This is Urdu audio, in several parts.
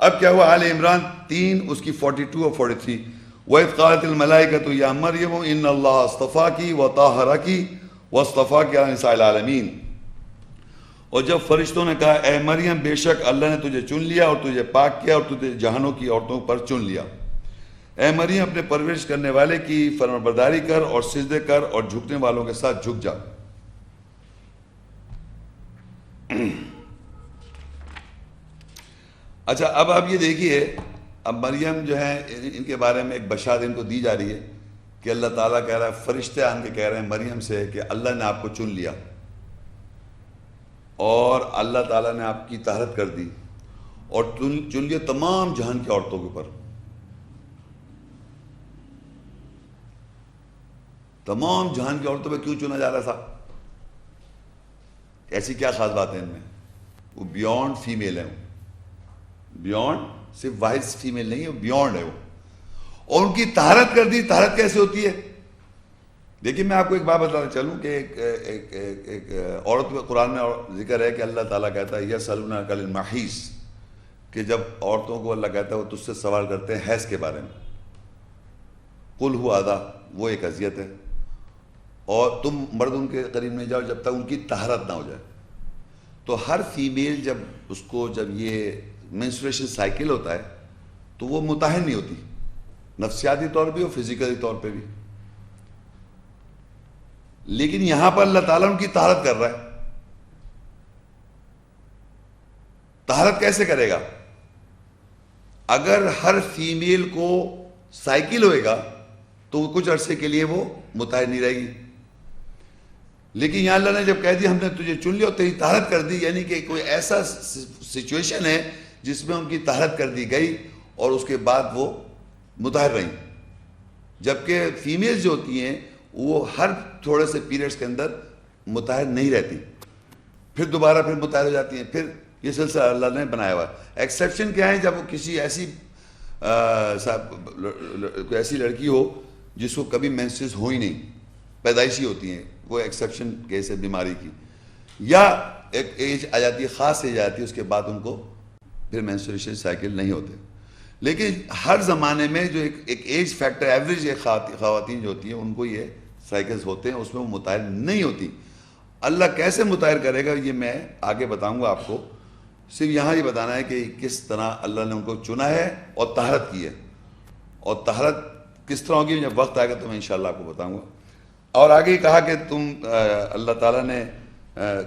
اب کیا ہوا آل عمران؟ تین، اس کی فورٹی ٹو اور فورٹی تھری وَإِذْ قَالَتِ الْمَلَائِكَةُ يَا مَرْيَمُ إِنَّ اللَّهَ اصْطَفَاكِ وَطَهَّرَكِ وَاصْطَفَاكِ عَلَى نِسَاءِ الْعَالَمِينَ۔ اور جب فرشتوں نے کہا، اے مریم، بے شک اللہ نے تجھے چن لیا اور تجھے پاک کیا اور تجھے جہانوں کی عورتوں پر چن لیا۔ اے مریم، اپنے پرورش کرنے والے کی فرمبرداری کر اور سجدے کر اور جھکنے والوں کے ساتھ جھک جا۔ اچھا اب آپ یہ دیکھیے، اب مریم جو ہے ان کے بارے میں ایک بشاد ان کو دی جا رہی ہے کہ اللہ تعالیٰ کہہ رہا ہے، فرشتے آن کے کہہ رہے ہیں مریم سے کہ اللہ نے آپ کو چن لیا۔ اور اللہ تعالیٰ نے آپ کی طہرت کر دی۔ اور چن لیا تمام جہان کی عورتوں کے اوپر۔ تمام جہان کی عورتوں پہ کیوں چنا جا رہا تھا؟ ایسی کیا خاص بات ہے ان میں؟ وہ بیونڈ فیمیل ہے بیونڈ صرف وائز فیمیل نہیں ہے بیونڈ ہے وہ۔ اور ان کی طہارت کر دی طہارت کیسے ہوتی ہے؟ دیکھیں میں آپ کو ایک بات بتانا چلوں کہ ایک ایک ایک ایک عورت میں، قرآن میں ذکر ہے کہ اللہ تعالیٰ کہتا ہے یس سلونا کل محیث کہ جب عورتوں کو اللہ کہتا ہے، وہ تجھ سے سوال کرتے ہیں حیض کے بارے میں۔ کل ہوا آدھا وہ ایک اذیت ہے۔ اور تم مرد ان کے قریب نہیں جاؤ جب تک ان کی طہارت نہ ہو جائے۔ تو ہر فیمیل جب اس کو، جب یہ مینسٹریشن سائیکل ہوتا ہے تو وہ متحن نہیں ہوتی، نفسیاتی طور پہ اور فزیکلی طور پہ بھی۔ لیکن یہاں پر اللہ تعالیٰ ان کی طہارت کر رہا ہے۔ طہارت کیسے کرے گا؟ اگر ہر فیمیل کو سائیکل ہوئے گا، تو کچھ عرصے کے لیے وہ متحد نہیں رہے گی۔ لیکن یہاں اللہ نے جب کہہ دیا، ہم نے تجھے چن لیا اور تیری طہارت کر دی یعنی کہ کوئی ایسا سچویشن ہے جس میں ان کی طہارت کر دی گئی اور اس کے بعد وہ متحر رہیں۔ جبکہ فیمیل جو ہوتی ہیں، وہ ہر تھوڑے سے پیریڈز کے اندر متحر نہیں رہتی۔ پھر دوبارہ پھر متحر ہو جاتی ہیں۔ پھر یہ سلسلہ اللہ نے بنایا ہوا۔ ہے ایکسیپشن کیا ہے جب وہ کسی ایسی کوئی ایسی لڑکی ہو جس کو کبھی مینسز ہو ہی نہیں، پیدائشی ہوتی ہیں، وہ ایکسیپشن کیس ہے بیماری کی۔ یا ایک ایج آ جاتی ہے، خاص ایج آتی ہے، اس کے بعد ان کو پھر مینسٹریشن سائیکل نہیں ہوتے۔ لیکن ہر زمانے میں جو ایک ایک ایج فیکٹر ایوریج ایک خواتین جو ہوتی ہیں، ان کو یہ سائیکلز ہوتے ہیں، اس میں وہ متعر نہیں ہوتی۔ اللہ کیسے متعر کرے گا؟ یہ میں آگے بتاؤں گا آپ کو۔ صرف یہاں یہ بتانا ہے کہ کس طرح اللہ نے ان کو چنا ہے اور طہرت کی ہے۔ اور طہرت کس طرح ہوگی؟ جب وقت آئے گا تو میں انشاءاللہ آپ کو بتاؤں گا۔ اور آگے کہا کہ تم اللہ تعالیٰ نے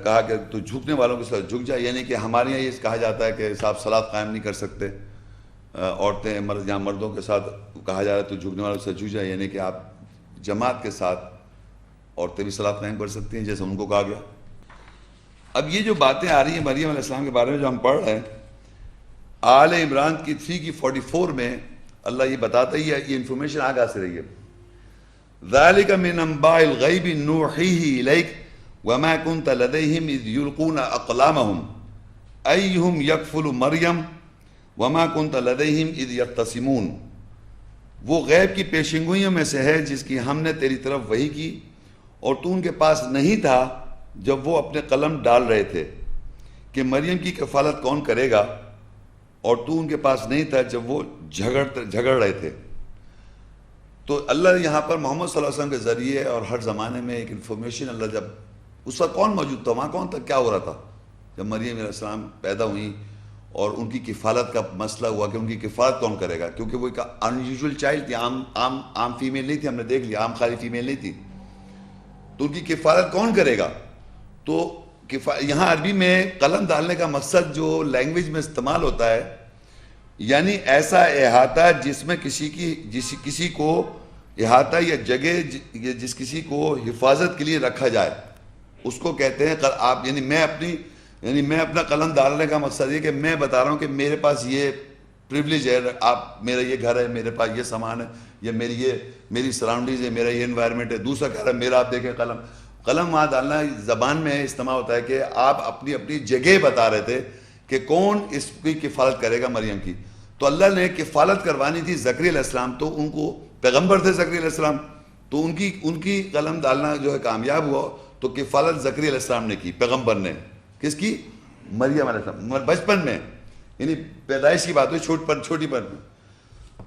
کہا کہ تو جھکنے والوں کے ساتھ جھک جائے یعنی کہ ہمارے یہاں یہ کہا جاتا ہے کہ صاحب سلاد قائم نہیں کر سکتے۔ عورتیں مرد یا مردوں کے ساتھ کہا جا رہا ہے تو جھکنے والوں کے ساتھ جھک جائے یعنی کہ آپ جماعت کے ساتھ عورتیں بھی سلاد قائم کر سکتی ہیں جیسے ان کو کہا گیا۔ اب یہ جو باتیں آ رہی ہیں مریم علیہ السلام کے بارے میں جو ہم پڑھ رہے ہیں، آل عمران کی تھری کی فورٹی فور میں اللہ یہ بتاتا ہی ہے، یہ انفارمیشن آگاہ سے رہی ہے۔ ذالک من انباء الغیب نوحیہ الیک وما كنت لديهم اذ يلقون اقلامهم ایہم یکفل مریم وما كنت لديهم اذ یقتسمون وہ غیب کی پیشنگوئیوں میں سے ہے جس کی ہم نے تیری طرف وہی کی اور تو ان کے پاس نہیں تھا جب وہ اپنے قلم ڈال رہے تھے کہ مریم کی کفالت کون کرے گا اور تو ان کے پاس نہیں تھا جب وہ جھگڑ جھگڑ رہے تھے. تو اللہ یہاں پر محمد صلی اللہ علیہ وسلم کے ذریعے اور ہر زمانے میں ایک انفارمیشن اللہ جب اس وقت کون موجود تھا؟ وہاں کون تھا؟ کیا ہو رہا تھا؟ جب مریم علیہ السلام پیدا ہوئیں اور ان کی کفالت کا مسئلہ ہوا کہ ان کی کفالت کون کرے گا؟ کیونکہ وہ ایک ان یوزول چائلڈ تھی، عام عام عام فیمیل نہیں تھی، ہم نے دیکھ لیا، عام خالی فیمیل نہیں تھی۔ تو ان کی کفالت کون کرے گا؟ تو یہاں عربی میں قلم ڈالنے کا مقصد جو لینگویج میں استعمال ہوتا ہے یعنی ایسا احاطہ جس میں کسی کی، جس کسی کو احاطہ یا جگہ جس کسی کو حفاظت کے لیے رکھا جائے۔ اس کو کہتے ہیں آپ یعنی میں اپنی یعنی میں اپنا قلم ڈالنے کا مقصد یہ کہ میں بتا رہا ہوں کہ میرے پاس یہ پریولیج ہے، آپ میرا یہ گھر ہے، میرے پاس یہ سامان ہے، یا میری یہ میری سراؤنڈنگز ہے، میرا یہ انوائرمنٹ ہے، دوسرا گھر ہے، میرا آپ دیکھیں قلم۔ قلم وہاں ڈالنا زبان میں استعمال ہوتا ہے کہ آپ اپنی اپنی جگہ بتا رہے تھے کہ کون اس کی کفالت کرے گا مریم کی۔ تو اللہ نے کفالت کروانی تھی زکری علیہ السلام، تو ان کو پیغمبر تھے زکری علیہ السلام۔ تو ان کی ان کی قلم ڈالنا جو ہے کامیاب ہوا۔ تو کفالت زکری علیہ السلام نے کی، پیغمبر نے۔ کس کی؟ مریم علیہ السلام بچپن میں۔ یعنی پیدائش کی بات ہوئی، چھوٹ پر، چھوٹی پر۔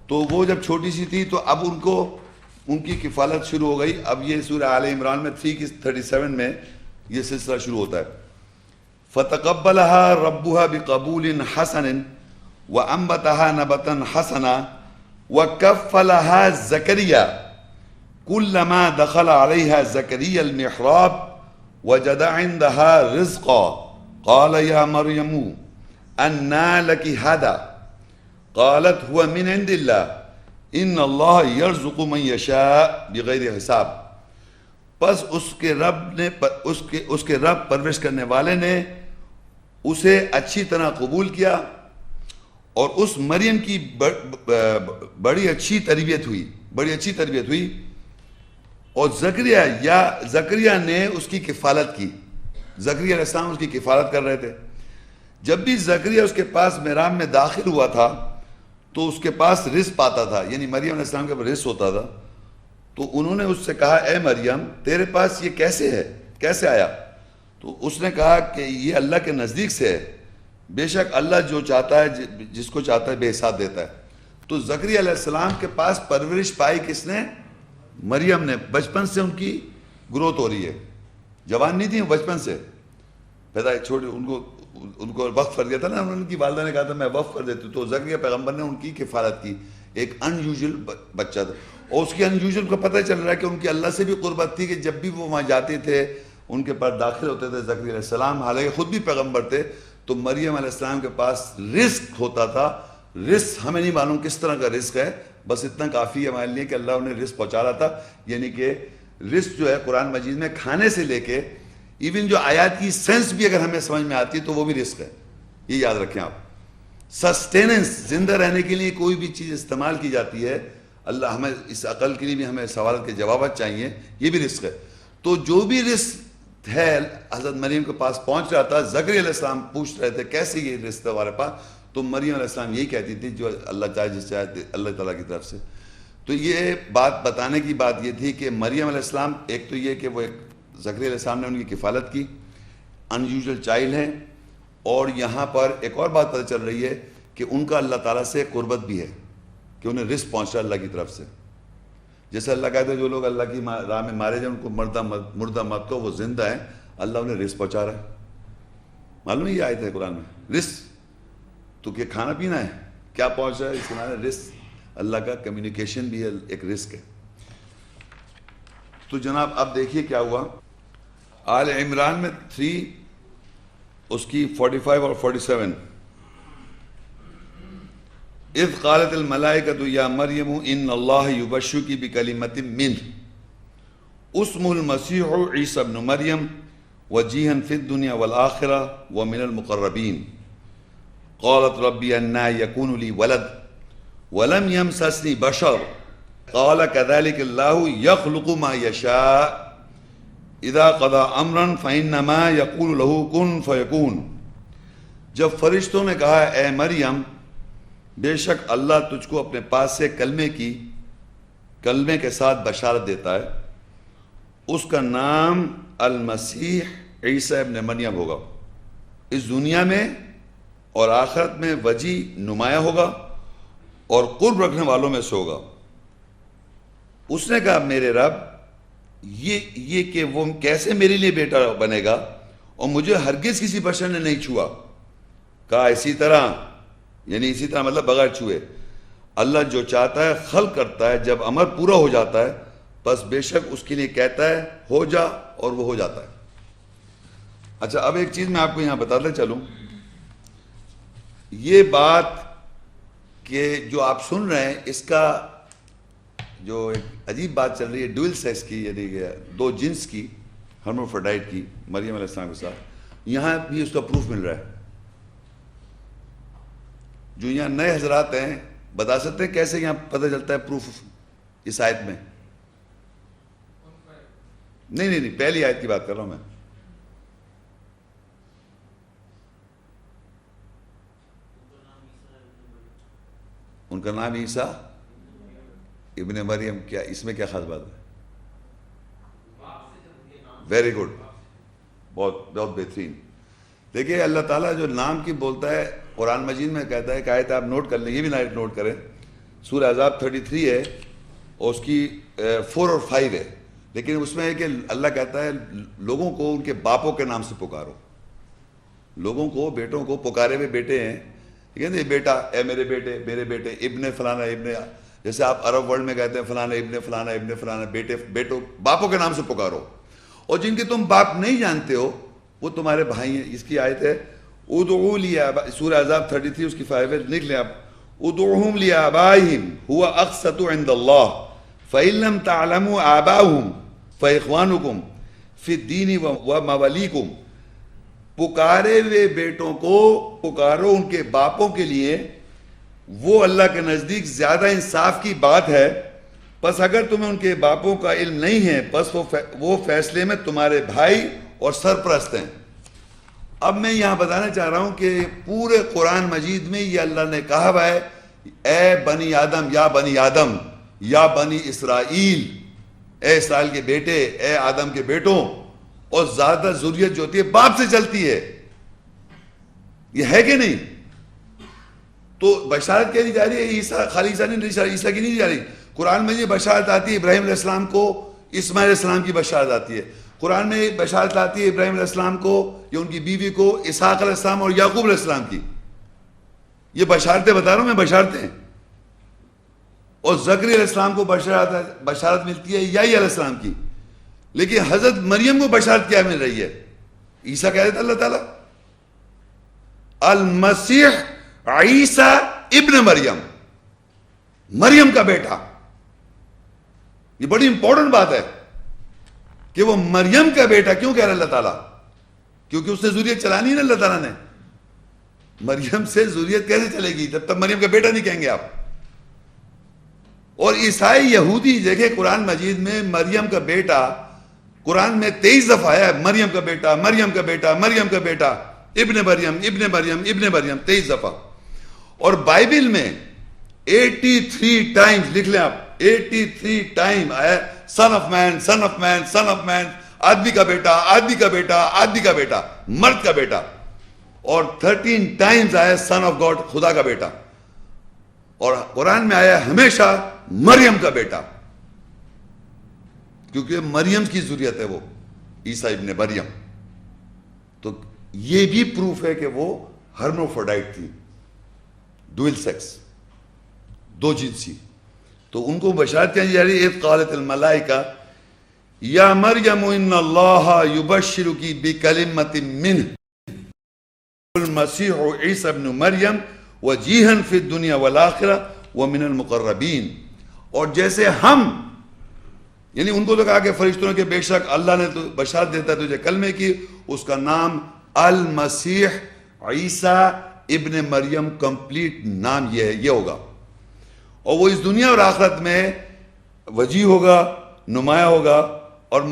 تو وہ جب چھوٹی سی تھی تو اب ان کو، ان کی کفالت شروع ہو گئی۔ اب یہ سورہ عال عمران میں تھری کی تھرٹی سیون میں یہ سلسلہ شروع ہوتا ہے۔ فتقبلها ربها بقبول حسن وانبتها نبتا حسنا وكفلها زكريا۔ كلما دخل عليها زكريا المحراب وجد عندها رزقا. قال يا مريم أنى لك هذا؟ قالت، هو من عند الله. ان اللہ یرزق من یشاء بغیر حساب. پس اس کے رب نے، اس کے اس کے رب پرورش کرنے والے نے اسے اچھی طرح قبول کیا اور اس مریم کی بڑی اچھی تربیت ہوئی، بڑی اچھی تربیت ہوئی اور زکریہ یا زکریہ نے اس کی کفالت کی۔ زکریہ علیہ السلام اس کی کفالت کر رہے تھے۔ جب بھی زکریہ اس کے پاس میرام میں داخل ہوا تھا، تو اس کے پاس رس پاتا تھا۔ یعنی مریم علیہ السلام کے پاس رس ہوتا تھا۔ تو انہوں نے اس سے کہا، اے مریم، تیرے پاس یہ کیسے ہے؟ کیسے آیا؟ تو اس نے کہا کہ یہ اللہ کے نزدیک سے ہے۔ بے شک اللہ جو چاہتا ہے، جس کو چاہتا ہے، بے حساب دیتا ہے۔ تو زکری علیہ السلام کے پاس پرورش پائی کس نے؟ مریم نے بچپن سے ان کی گروتھ ہو رہی ہے۔ جوان نہیں تھی بچپن سے۔ پیدا چھوٹے ان کو ان کو وقف کر دیا تھا نا۔ ان کی والدہ نے کہا تھا، میں وقف کر دیتی تو زکریہ پیغمبر نے ان کی کفالت کی۔ ایک انیوژل بچہ تھا۔ اور اس کی ان یوزل کو پتہ چل رہا ہے کہ ان کی اللہ سے بھی قربت تھی کہ جب بھی وہ وہاں جاتے تھے، ان کے پاس داخل ہوتے تھے زکری علیہ السلام۔ حالانکہ خود بھی پیغمبر تھے، تو مریم علیہ السلام کے پاس رزق ہوتا تھا۔ رزق ہمیں نہیں معلوم کس طرح کا رزق ہے۔ بس اتنا کافی ہے ہمارے لیے کہ اللہ انہیں رزق پہنچا رہا تھا۔ یعنی کہ رزق جو ہے قرآن مجید میں کھانے سے لے کے ایون جو آیات کی سینس بھی اگر ہمیں سمجھ میں آتی ہے تو وہ بھی رسک ہے۔ یہ یاد رکھیں آپ۔ سسٹیننس زندہ رہنے کے لیے کوئی بھی چیز استعمال کی جاتی ہے، اللہ ہمیں اس عقل کے لیے بھی ہمیں سوال کے جوابات چاہیے، یہ بھی رسک ہے۔ تو جو بھی رسک ہے، حضرت مریم کے پاس پہنچ رہا تھا زکری علیہ السلام پوچھ رہے تھے، کیسے یہ رشتہ ہمارے پاس؟ تو مریم علیہ السلام یہی کہتی تھی جو اللہ چاہے جس چاہے اللہ تعالیٰ کی طرف سے۔ تو یہ بات بتانے کی بات یہ تھی کہ مریم علیہ السلام، ایک تو یہ کہ وہ ایک زکری علیہ السلام نے ان کی کفالت کی ان یوزل چائلڈ ہیں۔ اور یہاں پر ایک اور بات پتہ چل رہی ہے کہ ان کا اللہ تعالیٰ سے قربت بھی ہے، کہ انہیں رزق پہنچ رہا اللہ کی طرف سے۔ جیسے اللہ کہتے ہیں جو لوگ اللہ کی راہ میں مارے جائیں، ان کو مردہ مردہ مت کو وہ زندہ ہیں، اللہ انہیں رزق پہنچا رہا ہے۔ معلوم یہ آئے تھے قرآن میں؟ رزق۔ تو کیا کھانا پینا ہے؟ کیا پہنچ رہا ہے؟ اس کے رزق اللہ کا کمیونیکیشن بھی ایک رزق ہے۔ تو جناب، اب دیکھیے کیا ہوا۔ آل عمران میں تھری، اس کی فورٹی فائیو اور فورٹی سیون اذ قالت الملائکت یا مریم، ان اللہ یبشو کی بکلمت من اسم المسیح عیسی بن مریم، وجیہن فی الدنیا والآخرہ ومن المقربین۔ قالت ربی انا یکون لی ولد ولم یمسسنی بشر. قال كذلك الله يخلق ما يشاء اذا قضى امرا فانما يقول له كن فيكون جب فرشتوں نے کہا اے مریم، بے شک اللہ تجھ کو اپنے پاس سے کلمے کی، کلمے کے ساتھ بشارت دیتا ہے۔ اس کا نام المسیح عیسیٰ ابن مریم ہوگا۔ اس دنیا میں اور آخرت میں وجی نمایاں ہوگا اور قرب رکھنے والوں میں سے ہوگا۔ اس نے کہا، میرے رب، یہ یہ کہ وہ کیسے میرے لیے بیٹا بنے گا اور مجھے ہرگز کسی بشر نے نہیں چھوا۔ کہا، اسی طرح یعنی اسی طرح مطلب بغیر چھوئے۔ اللہ جو چاہتا ہے خل کرتا ہے، جب امر پورا ہو جاتا ہے، بس بے شک اس کے لیے کہتا ہے، ہو جا اور وہ ہو جاتا ہے۔ اچھا اب ایک چیز میں آپ کو یہاں بتاتا چلوں۔ یہ بات کہ جو آپ سن رہے ہیں، اس کا جو ایک عجیب بات چل رہی ہے ڈویل سیکس کی یعنی دو جنس کی ہرموفرڈائٹ کی، مریم علیہ السلام کے ساتھ، یہاں بھی اس کا پروف مل رہا ہے۔ جو یہاں نئے حضرات ہیں، بتا سکتے ہیں کیسے یہاں پتہ چلتا ہے پروف اس آیت میں؟ نہیں نہیں نہیں، پہلی آیت کی بات کر رہا ہوں میں۔ ان کا نام عیسیٰ؟ ابن مریم، کیا اس میں کیا خاص بات ہے؟ ویری گڈ بہت بہت بہترین. دیکھیے، اللہ تعالیٰ جو نام کی بولتا ہے، قرآن مجید میں کہتا ہے کہ آیت آپ نوٹ کر لیں، یہ بھی نائٹ نوٹ کریں۔ سورہ عذاب 33 ہے، اور اس کی فور اور فائیو ہے۔ لیکن اس میں ہے کہ اللہ کہتا ہے، لوگوں کو ان کے باپوں کے نام سے پکارو۔ لوگوں کو، بیٹوں کو پکارے ہوئے بیٹے ہیں کہتے ہیں بیٹا، اے میرے بیٹے میرے بیٹے، ابن فلانا ابن، جیسے آپ عرب ورلڈ میں کہتے ہیں، فلانا ابن فلانا ابن، فلانا بیٹے، بیٹوں، باپوں کے نام سے پکارو۔ اور جن کے تم باپ نہیں جانتے ہو، وہ تمہارے بھائی ہیں۔ اس کی آیت ہے، ادعو لیا سورہ عذاب 33 اس کی فائیو ہے لکھ لیں آپ۔ ادعوہم لیا آبائہم ہوا اقصت عند اللہ، فَإِن لَمْ تَعْلَمُوا آبَاهُمْ فَإِخْوَانُكُمْ فِي الدِّينِ وَمَوَلِيكُمْ پکارے ہوئے بیٹوں کو پکارو، ان کے باپوں کے لیے، وہ اللہ کے نزدیک زیادہ انصاف کی بات ہے۔ پس اگر تمہیں ان کے باپوں کا علم نہیں ہے پس وہ فیصلے میں تمہارے بھائی اور سرپرست ہیں۔ اب میں یہاں بتانا چاہ رہا ہوں کہ پورے قرآن مجید میں یہ اللہ نے کہا ہوا ہے، اے بنی آدم، یا بنی آدم، یا بنی اسرائیل، اے اسرائیل کے بیٹے، اے آدم کے بیٹوں اور زیادہ ضروریت جو ہوتی ہے باپ سے چلتی ہے۔ یہ ہے کہ نہیں؟ تو بشارت کیا نہیں جا رہی ہے، عیسیٰ، خالی عیسیٰ نہیں، عیسیٰ کی نہیں جا رہی۔ قرآن میں یہ بشارت آتی ہے ابراہیم علیہ السلام کو، اسماعیل علیہ السلام کی بشارت آتی ہے۔ قرآن میں بشارت آتی ہے ابراہیم علیہ السلام کو، یا ان کی بیوی کو، اسحاق علیہ السلام اور یعقوب علیہ السلام کی۔ یہ بشارتیں بتا رہا ہوں میں، بشارتیں اور زکری علیہ السلام کو بشارت بشارت ملتی ہے یا علیہ السلام کی۔ لیکن حضرت مریم کو بشارت کیا مل رہی ہے؟ عیسیٰ کہہ دیتا اللہ تعالیٰ، المسیح عیسیٰ ابن مریم مریم کا بیٹا۔ یہ بڑی امپورٹنٹ بات ہے کہ وہ مریم کا بیٹا کیوں کہہ رہا اللہ تعالیٰ؟ کیونکہ اس نے ضروریت چلانی نا اللہ تعالیٰ نے۔ مریم سے ضروریت کیسے چلے گی؟ جب تک مریم کا بیٹا نہیں کہیں گے آپ۔ اور عیسائی یہودی، دیکھیں قرآن مجید میں مریم کا بیٹا قرآن میں تیئیس دفعہ آیا مریم کا بیٹا، مریم کا بیٹا، مریم کا بیٹا، ابن مریم ابن مریم ابن مریم، تیئیس دفعہ۔ اور بائبل میں ایٹی تھری ٹائمز لکھ لیں آپ۔ ایٹی تھری ٹائم آیا son of man son of man son of man آدمی کا بیٹا، آدمی کا بیٹا، آدمی کا بیٹا، مرد کا بیٹا۔ اور تھرٹین ٹائمز آیا سن آف گاڈ خدا کا بیٹا۔ اور قرآن میں آیا ہمیشہ مریم کا بیٹا۔ کیونکہ مریم کی ضروریت ہے وہ، عیسیٰ ابن مریم۔ تو یہ بھی پروف ہے کہ وہ ہرموفوڈائٹ تھی ڈویل سیکس، دو جنسی تو ان کو بشارت کیا جا رہی ہے قالت الملائکہ، یا مریم ان اللہ یبشرکی بکلمت من المسیح عیسی ابن مریم وجیہن فی الدنیا والآخرہ ومن المقربین۔ اور جیسے ہم یعنی ان کو تو کہا کہ فرشتوں کے بے شک اللہ نے تو بشارت دیتا ہے تجھے کلمے کی، اس کا نام المسیح عیسیٰ ابن مریم کمپلیٹ نام یہ ہے، یہ ہوگا۔ اور وہ اس دنیا اور آخرت میں وجی ہوگا، نمایاں ہوگا اور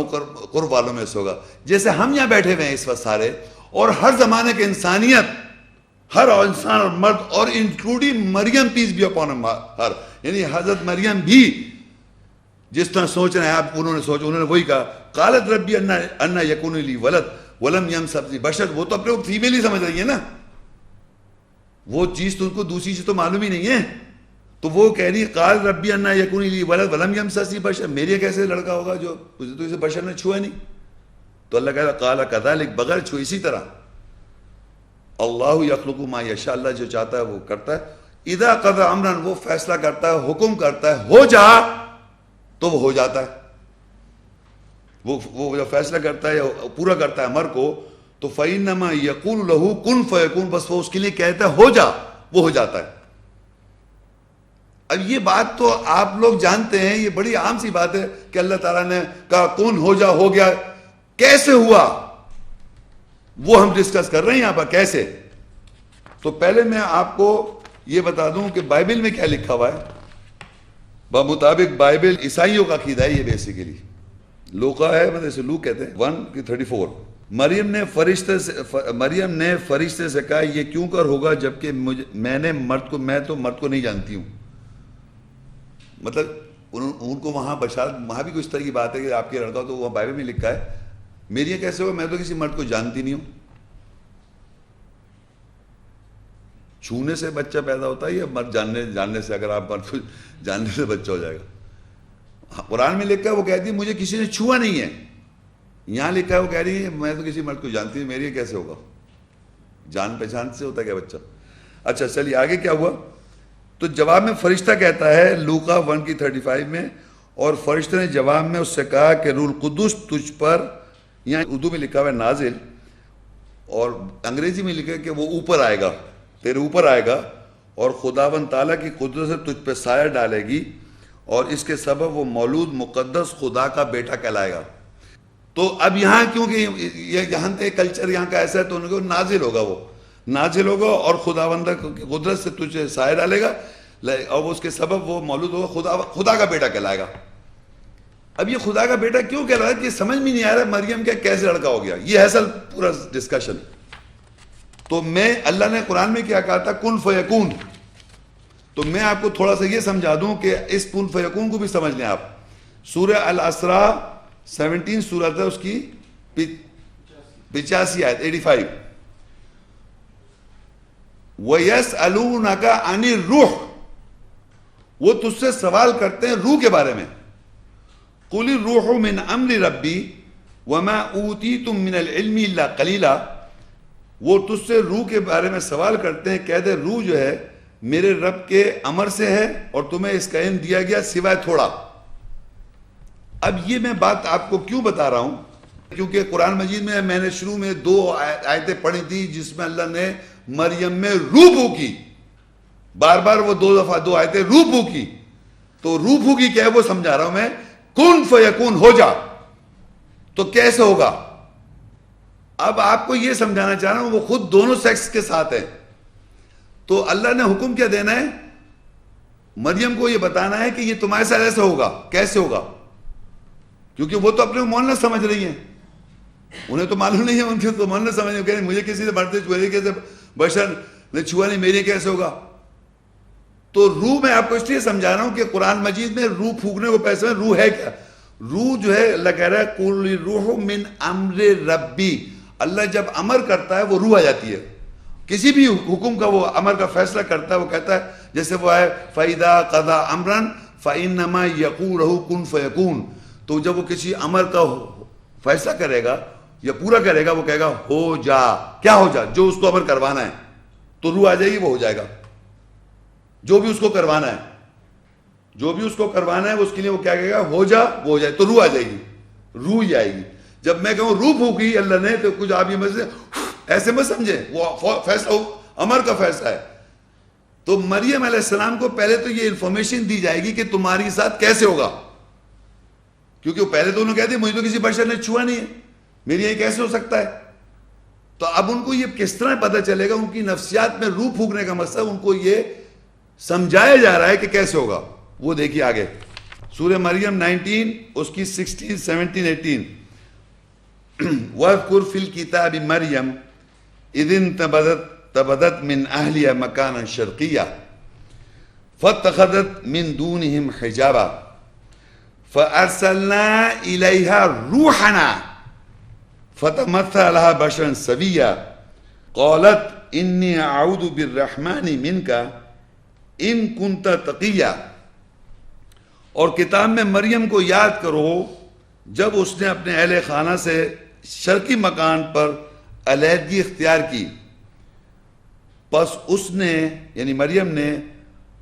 قرب والوں میں سے ہوگا۔ جیسے ہم یہاں بیٹھے ہوئے ہیں اس وقت سارے، اور ہر زمانے کے انسانیت، ہر انسان اور مرد اور انکلوڈنگ مریم پیس بھی اپون ہر یعنی حضرت مریم بھی جس طرح سوچ رہے ہیں آپ، انہوں نے سوچ، انہوں نے وہی کہا، قالت ربی انا انا یکون لی ولد، ولم یم سبزی بشر، وہ تو اپنے کو فیمیل ہی سمجھ رہی ہے نا۔ وہ چیز تو ان کو دوسری چیز تو معلوم ہی نہیں ہے۔ تو وہ کہہ رہی قال ربی انا یکونی لی ولد، ولم یمسسی بشر میری کیسے لڑکا ہوگا جو تو اسے بشر نے چھوا نہیں۔ تو اللہ کہہ رہا قال کذالک، بغیر چھو اسی طرح۔ اللہ یخلق ما یشاء، اللہ جو چاہتا ہے وہ کرتا ہے۔ اذا قضى امرا، وہ فیصلہ کرتا ہے، حکم کرتا ہے، ہو جا۔ تو وہ ہو جاتا ہے۔ وہ وہ جو فیصلہ کرتا ہے پورا کرتا ہے امر کو، تو فینما یقول له کن فیکون بس وہ اس کے لیے کہتا ہے ہو جا، وہ ہو جاتا ہے۔ اب یہ بات تو آپ لوگ جانتے ہیں، یہ بڑی عام سی بات ہے کہ اللہ تعالیٰ نے کہا، کون ہو جا، ہو گیا، کیسے ہوا؟ وہ ہم ڈسکس کر رہے ہیں یہاں پر، کیسے؟ تو پہلے میں آپ کو یہ بتا دوں کہ بائبل میں کیا لکھا ہوا ہے۔ بمطابق بائبل عیسائیوں کا عقیدہ ہے یہ بیسیکلی لوکا ہے مطلب اسے لوک کہتے ہیں۔ ون کی تھرٹی فور مریم نے فرشتے سے مریم نے فرشتے سے کہا، یہ کیوں کر ہوگا جبکہ میں نے مرد کو میں تو مرد کو نہیں جانتی ہوں؟ مطلب ان کو وہاں بشارت وہاں بھی کچھ طرح کی بات ہے کہ آپ کے لڑکا تو وہاں بائبل میں لکھا ہے۔ میری یہ کیسے ہوا میں تو کسی مرد کو جانتی نہیں ہوں۔ چھونے سے بچہ پیدا ہوتا ہے یا مر جاننے جاننے سے؟ اگر آپ مر جاننے سے بچہ ہو جائے گا۔ قرآن میں لکھا ہے، وہ کہتی ہے، مجھے کسی نے چھوا نہیں ہے۔ یہاں لکھا ہے، وہ کہہ رہی ہے، میں تو کسی مرد کو جانتی ہوں، میری کیسے ہوگا؟ جان پہچان سے ہوتا ہے کیا بچہ؟ اچھا چلیے، آگے کیا ہوا؟ تو جواب میں فرشتہ کہتا ہے لوکا ون کی تھرٹی فائیو میں، اور فرشتہ نے جواب میں اس سے کہا کہ، رول قدس تجھ پر، یہاں اردو میں لکھا ہوا ہے، نازل، اور انگریزی میں لکھا ہے کہ وہ اوپر آئے گا۔ تیرے اوپر آئے گا اور خداون تعالیٰ کی قدرت سے تجھ پہ سایہ ڈالے گی اور اس کے سبب وہ مولود مقدس خدا کا بیٹا کہلائے گا۔ تو اب یہاں کیونکہ یہاں تے کلچر یہاں کا ایسا ہے تو ان کو نازل ہوگا وہ۔ نازل ہوگا اور خدا بندہ قدرت سے تجھے سایہ ڈالے گا۔ اور اس کے سبب وہ مولود ہوگا، خدا خدا کا بیٹا کہلائے گا۔ اب یہ خدا کا بیٹا کیوں کہہ رہا ہے کہ سمجھ میں نہیں آ رہا مریم کیا کیسے لڑکا ہو گیا؟ یہ اصل پورا ڈسکشن تو میں اللہ نے قرآن میں کیا کہا تھا؟ کن فیکون۔ تو میں آپ کو تھوڑا سا یہ سمجھا دوں کہ اس کن فیکون کو بھی سمجھ لیں آپ۔ سورہ الاسرا سیونٹین سورت ہے، اس کی پچاسی آیت، ایٹی فائیو۔ وَيَسْأَلُونَكَ عَنِ الرُّحْ وہ تجھ سے سوال کرتے ہیں روح کے بارے میں۔ قُلِ الرُّحُ مِنْ عَمْلِ رَبِّي وَمَا أُوتِيتُم مِنَ الْعِلْمِ إِلَّا قَلِيلًا۔ وہ تجھ سے روح کے بارے میں سوال کرتے ہیں، کہہ دے، روح جو ہے میرے رب کے امر سے ہے اور تمہیں اس کا علم دیا گیا سوائے تھوڑا۔ اب یہ میں بات آپ کو کیوں بتا رہا ہوں؟ کیونکہ قرآن مجید میں میں نے شروع میں دو آیتیں پڑھی تھی جس میں اللہ نے مریم میں روبو کی بار بار وہ دو دفعہ دو آیتیں روبو کی تو روبو کی کیا ہے وہ سمجھا رہا ہوں میں۔ کون فیکون، ہو جا۔ تو کیسے ہوگا؟ اب آپ کو یہ سمجھانا چاہ رہا ہوں، وہ خود دونوں سیکس کے ساتھ ہیں۔ تو اللہ نے حکم کیا دینا ہے؟ مریم کو یہ بتانا ہے کہ یہ تمہارے ساتھ ایسے ہوگا، کیسے ہوگا؟ کیونکہ وہ تو اپنے مولنا سمجھ رہی ہیں۔ انہیں تو معلوم نہیں ہے، ان کے تو مولنا سمجھ رہی مجھے کسی سے مرتے چھوڑے کیسے بشر نے چھوا نہیں، میرے کیسے ہوگا؟ تو روح میں آپ کو اس لیے سمجھا رہا ہوں کہ قرآن مجید میں روح پھونکنے کو پیسے میں، روح ہے کیا؟ روح جو ہے، اللہ کہہ رہا ہے کل روح من امر ربی۔ اللہ جب امر کرتا ہے وہ روح آ جاتی ہے کسی بھی حکم کا وہ امر کا فیصلہ کرتا ہے وہ کہتا ہے جیسے وہ ہے فیدا قدا امرن فعینما یقو رہو کن فیقون تو جب وہ کسی امر کا فیصلہ کرے گا یا پورا کرے گا وہ کہے گا، ہو جا، کیا ہو جا؟ جو اس کو امر کروانا ہے تو روح آ جائے گی، وہ ہو جائے گا۔ جو بھی اس کو کروانا ہے، جو بھی اس کو کروانا ہے، اس کے لیے وہ کیا کہے گا؟ ہو جا، وہ ہو جائے، تو روح آ جائے گی، روح ہی آئے گی۔ جب میں کہوں روح پھونکی اللہ نے تو کچھ آپ یہ ایسے میں سمجھے، وہ فیصلہ امر کا فیصلہ ہے۔ تو مریم علیہ السلام کو پہلے تو یہ انفارمیشن دی جائے گی کہ تمہاری ساتھ کیسے ہوگا۔ کیونکہ وہ پہلے تو انہوں کہتے ہیں مجھے تو کسی بشر نے چھوا نہیں ہے، میری یہ کیسے ہو سکتا ہے؟ تو اب ان کو یہ کس طرح پتہ چلے گا، ان کی نفسیات میں روح پھونکنے کا مقصد ان کو یہ سمجھایا جا رہا ہے کہ کیسے ہوگا۔ وہ دیکھیے آگے۔ سورہ مریم نائنٹین، اس کی سکسٹین، سیونٹین، ایٹین۔ وَذْكُرْ فِي الْكِتَابِ مَرْيَمْ اِذِن تَبَدَتْ تَبَدَتْ مِنْ أَهْلِيَا مَكَانًا شَرْقِيًا فَاتَّخَذَتْ مِنْ دُونِهِمْ حِجَابًا، فَأَرْسَلْنَا إِلَيْهَا رُوحَنَا، فَتَمَثَّلَ لَهَا بَشَرًا سَوِيًّا، قَالَتْ إِنِّي أَعُوذُ بِالرَّحْمَنِ مِنْكَ، إِن كُنْتَ تَقِيًّا. اور کتاب میں مریم کو یاد کرو، جب اس نے اپنے اہل خانہ سے شرقی مکان پر علیحدگی اختیار کی۔ پس اس نے یعنی مریم نے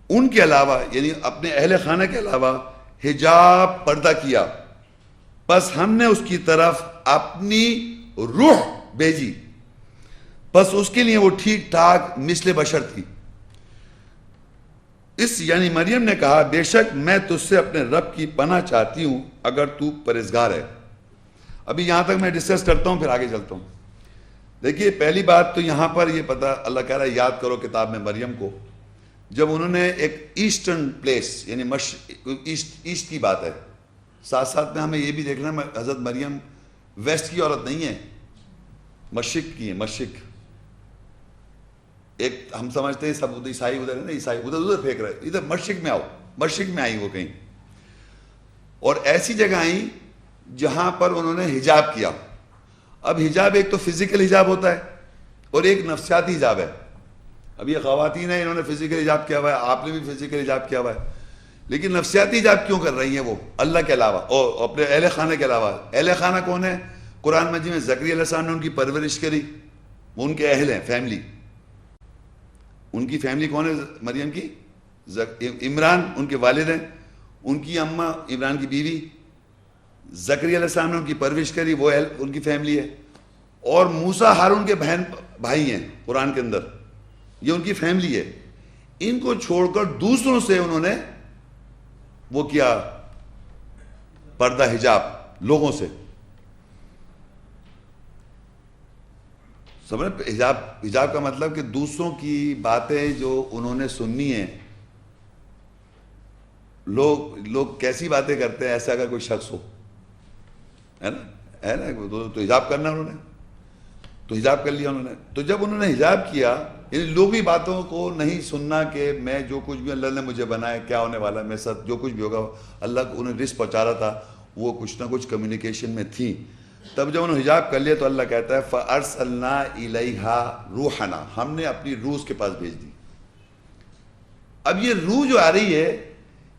ان کے علاوہ یعنی اپنے اہل خانہ کے علاوہ حجاب پردہ کیا۔ پس ہم نے اس کی طرف اپنی روح بھیجی۔ پس اس کے لیے وہ ٹھیک ٹھاک مثل بشر تھی۔ اس یعنی مریم نے کہا، بے شک میں تجھ سے اپنے رب کی پناہ چاہتی ہوں اگر تو پرزگار ہے۔ ابھی یہاں تک میں ڈسکس کرتا ہوں، پھر آگے چلتا ہوں۔ دیکھیے، پہلی بات تو یہاں پر یہ پتا اللہ کہہ رہا ہے، یاد کرو کتاب میں مریم کو، جب انہوں نے ایک ایسٹرن پلیس یعنی ایسٹ ایسٹ کی بات ہے۔ ساتھ ساتھ میں ہمیں یہ بھی دیکھنا ہے، حضرت مریم ویسٹ کی عورت نہیں ہے، مشرق کی ہے، مشرق۔ ایک ہم سمجھتے ہیں، سب عیسائی، ادھر ہے نا عیسائی۔ ادھر ادھر پھینک رہے ادھر مشرق میں آؤ، مشرق میں آئی وہ کہیں۔ اور ایسی جگہ آئیں جہاں پر انہوں نے حجاب کیا۔ اب حجاب ایک تو فزیکل حجاب ہوتا ہے اور ایک نفسیاتی حجاب ہے۔ اب یہ خواتین ہیں، انہوں نے فزیکل ایجاب کیا ہوا ہے، آپ نے بھی فزیکل ایجاب کیا ہوا ہے۔ لیکن نفسیاتی ایجاب کیوں کر رہی ہیں وہ؟ اللہ کے علاوہ، اور اپنے اہل خانہ کے علاوہ۔ اہل خانہ کون ہے قرآن مجید میں زکری علیہ السلام نے ان کی پرورش کری۔ وہ ان کے اہل ہیں فیملی ان کی فیملی کون ہے مریم کی؟ عمران ان کے والد ہیں۔ ان کی اماں عمران کی بیوی۔ زکری علیہ السلام نے ان کی پرورش کری، وہ ان کی فیملی ہے۔ اور موسا ہارون کے بہن، بھائی ہیں قرآن کے اندر۔ یہ ان کی فیملی ہے۔ ان کو چھوڑ کر دوسروں سے انہوں نے وہ کیا، پردہ حجاب لوگوں سے۔ سمجھ حجاب حجاب کا مطلب کہ دوسروں کی باتیں جو انہوں نے سننی ہیں۔ لوگ لوگ کیسی باتیں کرتے ہیں؟ ایسا اگر کوئی شخص ہو۔ ہے نا؟ ہے نا تو حجاب کرنا انہوں نے۔ تو حجاب کر لیا انہوں نے۔ تو جب انہوں نے حجاب کیا یعنی لوگی باتوں کو نہیں سننا کہ میں جو کچھ بھی اللہ نے مجھے بنایا، کیا ہونے والا ہے میرے ساتھ جو کچھ بھی ہوگا، اللہ کو انہیں رسک پہنچا رہا تھا، وہ کچھ نہ کچھ کمیونیکیشن میں تھیں تب جب انہوں نے حجاب کر لیا تو اللہ کہتا ہے فرس اللہ علیہ روحنا۔ ہم نے اپنی روح کے پاس بھیج دی۔ اب یہ روح جو آ رہی ہے،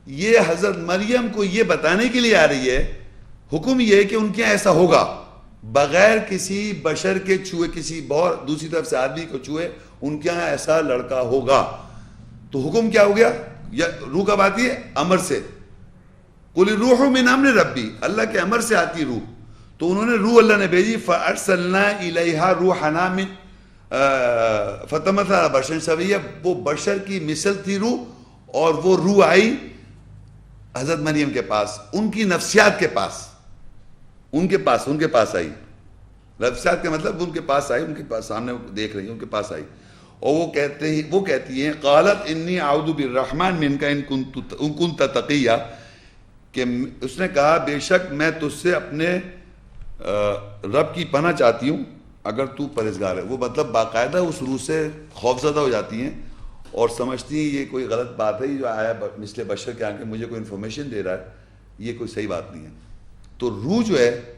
یہ حضرت مریم کو یہ بتانے کے لیے آ رہی ہے حکم یہ ہے کہ ان کے ایسا ہوگا۔ بغیر کسی بشر کے چوہے کسی بہت دوسری طرف سے آدمی کو چوہے ان کے یہاں ایسا لڑکا ہوگا۔ تو حکم کیا ہو گیا؟ یا روح کب آتی ہے، امر سے۔ کلی روح میں نام نے ربی اللہ کے امر سے آتی روح۔ تو انہوں نے روح اللہ نے بھیجی، فَأَرْسَلْنَا إِلَيْهَا رُوحَنَا مِن فَتَمَثَا بَشَرٍ سَوِيَّ وہ بشر کی مثل تھی روح، اور وہ روح آئی حضرت مریم کے پاس، ان کی نفسیات کے پاس۔ ان کے پاس، ان کے پاس آئی۔ نفسیات کے مطلب ان کے پاس آئی، ان کے پاس سامنے دیکھ رہی ہیں، ان کے پاس آئی۔ اور وہ کہتے ہیں، وہ کہتی ہیں، قالت انی اعوذ بالرحمن من کا ان کنت تقیہ۔ کہ اس نے کہا، بے شک میں تجھ سے اپنے رب کی پناہ چاہتی ہوں، اگر تو پرہزگار ہے۔ وہ مطلب باقاعدہ اس روح سے خوفزدہ ہو جاتی ہیں اور سمجھتی ہیں، یہ کوئی غلط بات ہے جو آیا مثل بشر کے آنکھ مجھے کوئی انفارمیشن دے رہا ہے، یہ کوئی صحیح بات نہیں ہے۔ تو روح جو ہے،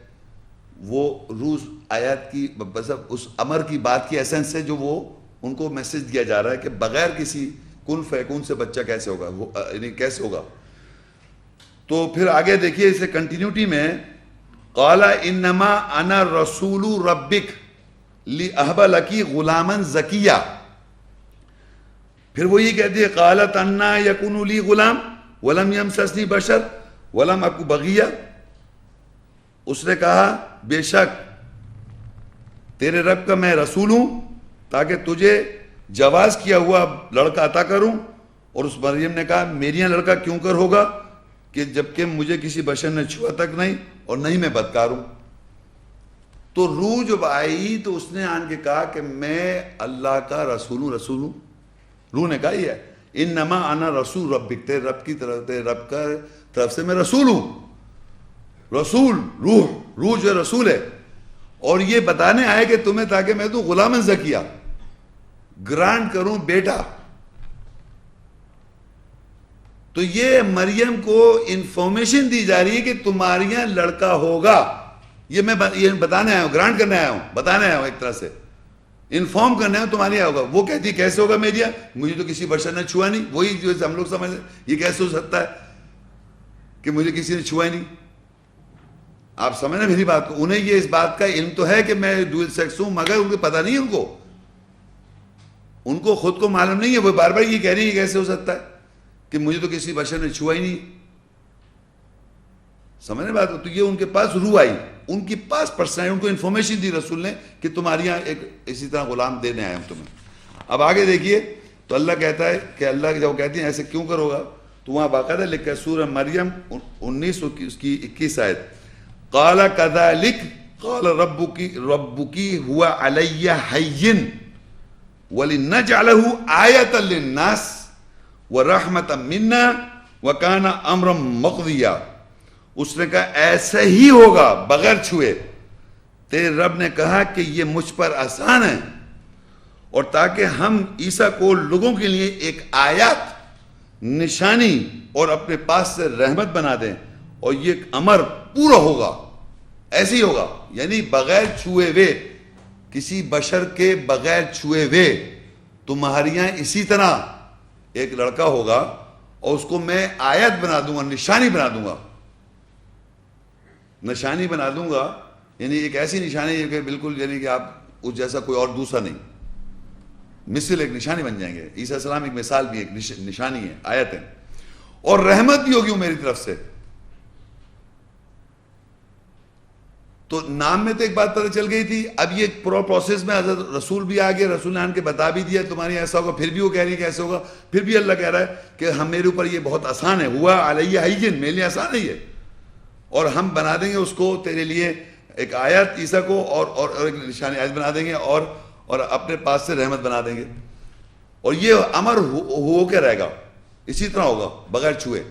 وہ روح آیات کی مطلب اس امر کی بات کی ایسنس ہے جو وہ ان کو میسج دیا جا رہا ہے کہ بغیر کسی کن فیکون سے بچہ کیسے ہوگا؟ یعنی کیسے ہوگا؟ تو پھر آگے دیکھیے اسے کنٹینیوٹی میں، قالا انما انا رسول ربک لی احب لکی غلامن زکیہ پھر وہ یہ کہتی ہے قالت انا یکن لی غلام، ولم یمسسنی بشر، ولم اکو بغیہ۔ اس نے کہا، بے شک تیرے رب کا میں رسول ہوں، تاکہ تجھے جواز کیا ہوا لڑکا عطا کروں۔ اور اس مریم نے کہا، میری لڑکا کیوں کر ہوگا؟ کہ جبکہ مجھے کسی بشر نے چھوا تک نہیں، اور نہیں میں بدکار ہوں۔ تو روح جب آئی تو اس نے آن کے کہا کہ میں اللہ کا رسول ہوں رسول ہوں۔ روح نے کہا، یہ ان نما آنا رسول رب تیرے رب کی طرف رب کا طرف سے میں رسول ہوں۔ رسول، روح روح جو رسول ہے۔ اور یہ بتانے آئے کہ تمہیں تاکہ میں تو غلام زکیہ، گرانٹ کروں بیٹا۔ تو یہ مریم کو انفارمیشن دی جا رہی ہے کہ تمہاری یہاں لڑکا ہوگا۔ یہ میں یہ بتانے آیا ہوں، گرانٹ کرنے آیا ہوں، بتانے آیا ہوں ایک طرح سے۔ انفارم کرنے آیا تمہاری ہوگا۔ وہ کہتی ہے، کیسے ہوگا میری مجھے تو کسی بشر نے چھوا نہیں۔ وہی جو ہم لوگ سمجھ یہ کیسے ہو سکتا ہے کہ مجھے کسی نے چھوا نہیں؟ آپ سمجھنا میری بات کو؟ انہیں یہ اس بات کا علم تو ہے کہ میں ڈویل سیکس ہوں، مگر ان کو پتہ نہیں ان کو۔ ان کو خود کو معلوم نہیں ہے، وہ بار بار یہ کہہ رہی ہے کیسے ہو سکتا ہے کہ مجھے تو کسی بشر نے چھوا ہی نہیں؟ سمجھنے بات تو یہ ان کے پاس روح آئی، ان کی پاس پرسن ان کو انفارمیشن دی رسول نے کہ تمہاری یہاں ایک اسی طرح غلام دینے آئے ہم تمہیں۔ اب آگے دیکھیے، تو اللہ کہتا ہے کہ اللہ جب کہتی ہیں، ایسے کیوں کرو گا؟ تو وہاں باقاعدہ لکھا ہے، سورہ مریم انیس سو اس کی اکیس آیت۔ قال كذلك، قال ربك ربك هو علي حين ولنجعله آية للناس ورحمة منا وكان امرا مقضيا۔ اس نے کہا ایسا ہی ہوگا، بغیر چھوئے۔ تیرے رب نے کہا کہ یہ مجھ پر آسان ہے۔ اور تاکہ ہم عیسیٰ کو لوگوں کے لیے ایک آیات، نشانی اور اپنے پاس سے رحمت بنا دیں۔ اور یہ امر پورا ہوگا، ایسے ہی ہوگا یعنی بغیر چھوئے ہوئے کسی بشر کے بغیر چھوئے ہوئے تمہاری اسی طرح ایک لڑکا ہوگا اور اس کو میں آیت بنا دوں گا، نشانی بنا دوں گا۔ نشانی بنا دوں گا یعنی ایک ایسی نشانی ہے کہ بالکل یعنی کہ آپ اس جیسا کوئی اور دوسرا نہیں۔ مثل ایک نشانی بن جائیں گے۔ عیسیٰ السلام ایک مثال بھی، ایک نشانی ہے آیت ہے اور رحمت بھی ہوگی میری طرف سے۔ تو نام میں تو ایک بات پتہ چل گئی تھی، اب یہ پروسیس میں حضرت رسول بھی آ گئے رسول نے آن کے بتا بھی دیا تمہاری ایسا ہوگا، پھر بھی وہ کہہ رہی ہے کہ ایسا ہوگا، پھر بھی اللہ کہہ رہا ہے کہ ہم میرے اوپر یہ بہت آسان ہے، ہوا علیہ حیین، میرے لیے آسان ہے۔ یہ اور ہم بنا دیں گے اس کو تیرے لیے ایک آیت عیسیٰ کو، اور اور ایک نشانی آیت بنا دیں گے، اور اور اپنے پاس سے رحمت بنا دیں گے۔ اور یہ امر ہو کے رہے گا، اسی طرح ہوگا، بغیر چھوئے۔